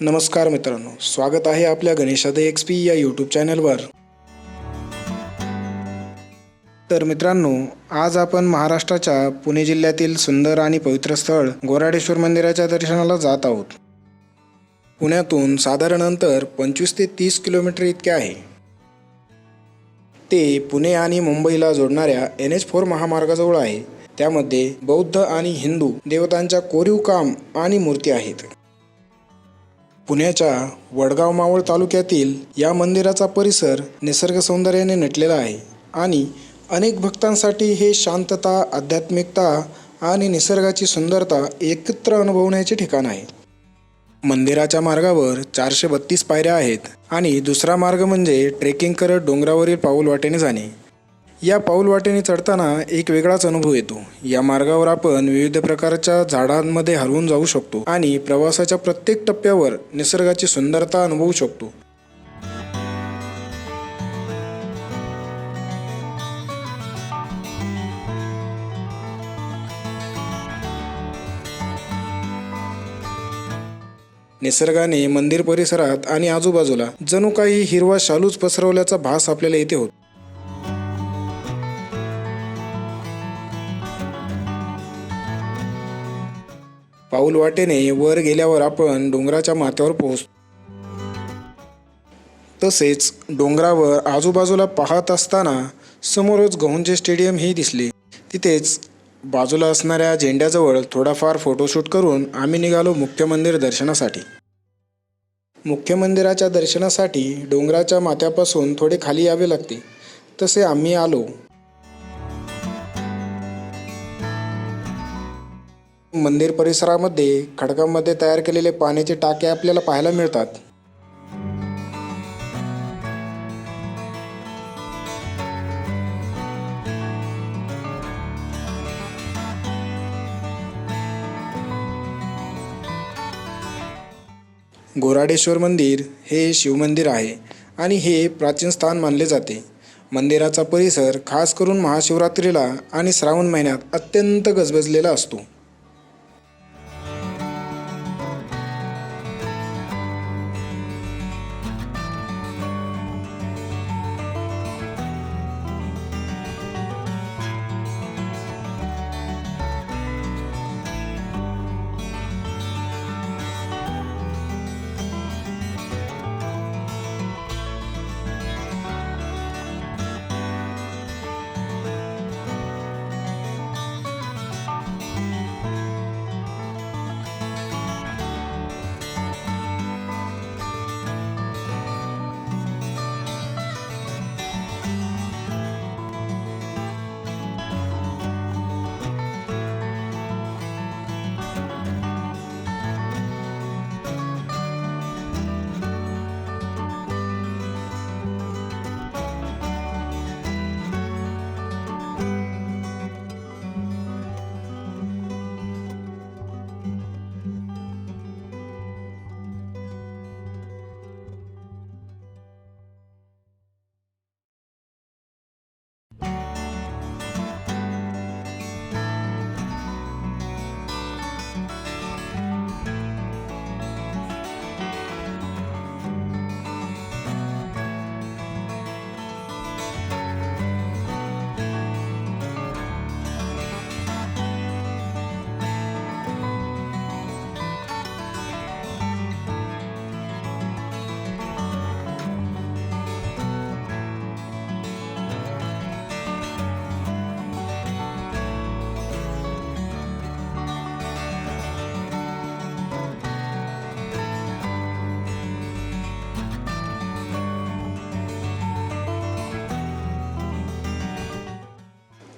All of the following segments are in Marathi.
नमस्कार मित्रांनो स्वागत आहे आपल्या गणेशादे एक्स पी या यूट्यूब चॅनलवर तर मित्रांनो आज आपण महाराष्ट्राच्या पुणे जिल्ह्यातील सुंदर आणि पवित्र स्थळ गोराडेश्वर मंदिराच्या दर्शनाला जात आहोत. पुण्यातून साधारण अंतर पंचवीस ते तीस किलोमीटर इतके आहे. ते पुणे आणि मुंबईला जोडणाऱ्या एन एच फोर महामार्गाजवळ आहे. त्यामध्ये बौद्ध आणि हिंदू देवतांच्या कोरीव काम आणि मूर्ती आहेत. पुण्याच्या वडगाव मावळ तालुक्यातील या मंदिराचा परिसर निसर्ग सौंदर्याने नटलेला आहे आणि अनेक भक्तांसाठी हे शांतता आध्यात्मिकता आणि निसर्गाची सुंदरता एकत्र अनुभवण्याचे ठिकाण आहे. मंदिराच्या मार्गावर चारशे बत्तीस पायऱ्या आहेत आणि दुसरा मार्ग म्हणजे ट्रेकिंग करत डोंगरावरील पाऊल वाटेने जाणे. या पाऊल वाटेने चढताना एक वेगळाच अनुभव येतो. या मार्गावर आपण विविध प्रकारच्या झाडांमध्ये हरवून जाऊ शकतो आणि प्रवासाच्या प्रत्येक टप्प्यावर निसर्गाची सुंदरता अनुभवू शकतो. निसर्गाने मंदिर परिसरात आणि आजूबाजूला जणू काही हिरवा शालूच पसरवल्याचा भास आपल्याला येथे होतो. पाऊल वाटेने वर गेल्यावर आपण डोंगराच्या माथ्यावर पोहोचतो. तसेच डोंगरावर आजूबाजूला पाहत असताना समोरच गहुंजे स्टेडियम ही दिसले. तिथेच बाजूला असणाऱ्या झेंड्याजवळ थोडाफार फोटोशूट करून आम्ही निघालो मुख्य मंदिर दर्शनासाठी. मुख्य मंदिराच्या दर्शनासाठी डोंगराच्या माथ्यापासून थोडे खाली यावे लागते. तसे आम्ही आलो. मंदिर परिसरामध्ये खडकामध्ये तयार केलेले पाण्याचे टाके आपल्याला पाहायला मिळतात. गोराडेश्वर मंदिर हे शिवमंदिर आहे आणि हे प्राचीन स्थान मानले जाते. मंदिराचा परिसर खास करून महाशिवरात्रीला आणि श्रावण महिन्यात अत्यंत गजबजलेला असतो.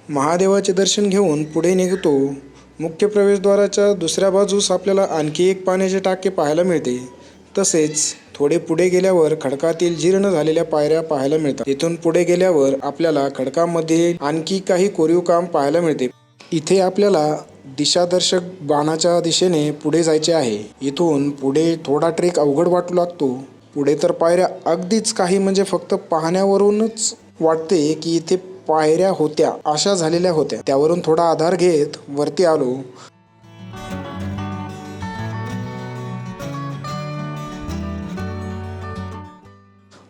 महादेवाचे दर्शन घेऊन पुढे निघतो. मुख्य प्रवेशद्वाराच्या दुसऱ्या बाजूस आपल्याला आणखी एक पाण्याचे टाके पाहायला मिळते. तसेच थोडे पुढे गेल्यावर खडकातील जीर्ण झालेल्या पायऱ्या पाहायला मिळतात. इथून पुढे गेल्यावर आपल्याला खडकामध्ये आणखी काही कोरीव काम पाहायला मिळते. इथे आपल्याला दिशादर्शक बाणाच्या दिशेने पुढे जायचे आहे. इथून पुढे थोडा ट्रेक अवघड वाटू लागतो. पुढे तर पायऱ्या अगदीच काही म्हणजे फक्त पाहण्यावरूनच वाटते की इथे पायऱ्या होत्या. अशा झालेल्या होत्या. त्यावरून थोडा आधार घेत वरती आलो.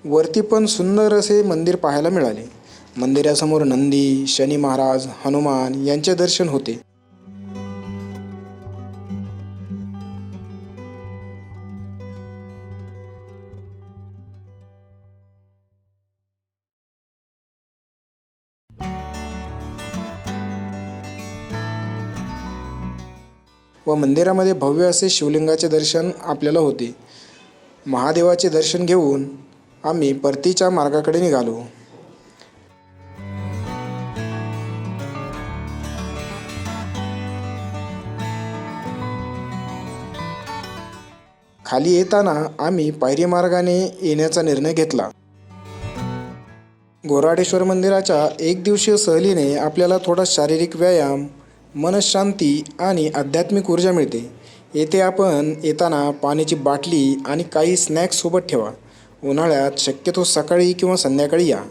वरती पण सुंदर असे मंदिर पाहायला मिळाले. मंदिरासमोर नंदी शनी महाराज हनुमान यांचे दर्शन होते. व मंदिरामध्ये भव्य असे शिवलिंगाचे दर्शन आपल्याला होते. महादेवाचे दर्शन घेऊन आम्ही परतीच्या मार्गाकडे निघालो. खाली येताना आम्ही पायरी मार्गाने येण्याचा निर्णय घेतला. गोराडेश्वर मंदिराच्या एक दिवसीय सहलीने आपल्याला थोडा शारीरिक व्यायाम मनशांती आणि आध्यात्मिक ऊर्जा मिळते. येथे आपण येताना पाण्याची बाटली आणि काही स्नॅक्स सोबत ठेवा. उन्हाळ्यात शक्यतो सकाळी किंवा संध्याकाळी या.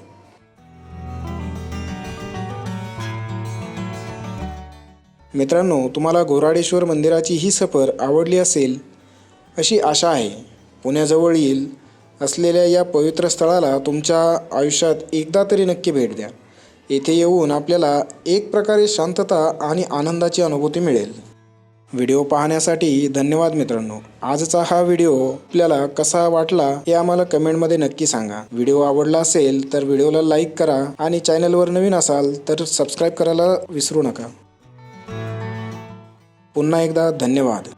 मित्रांनो तुम्हाला घोराडेश्वर मंदिराची ही सफर आवडली असेल? अशी आशा आहे. पुण्याजवळील असलेल्या या पवित्र स्थळाला तुमच्या आयुष्यात एकदा तरी नक्की भेट द्या. येथे येऊन आपल्याला एक प्रकारे शांतता आणि आनंदाची अनुभूती मिळेल. व्हिडिओ पाहण्यासाठी धन्यवाद मित्रांनो. आजचा हा व्हिडिओ आपल्याला कसा वाटला हे आम्हाला कमेंटमध्ये नक्की सांगा. व्हिडिओ आवडला असेल तर व्हिडिओला लाईक करा आणि चॅनलवर नवीन असाल तर सबस्क्राईब करायला विसरू नका. पुन्हा एकदा धन्यवाद.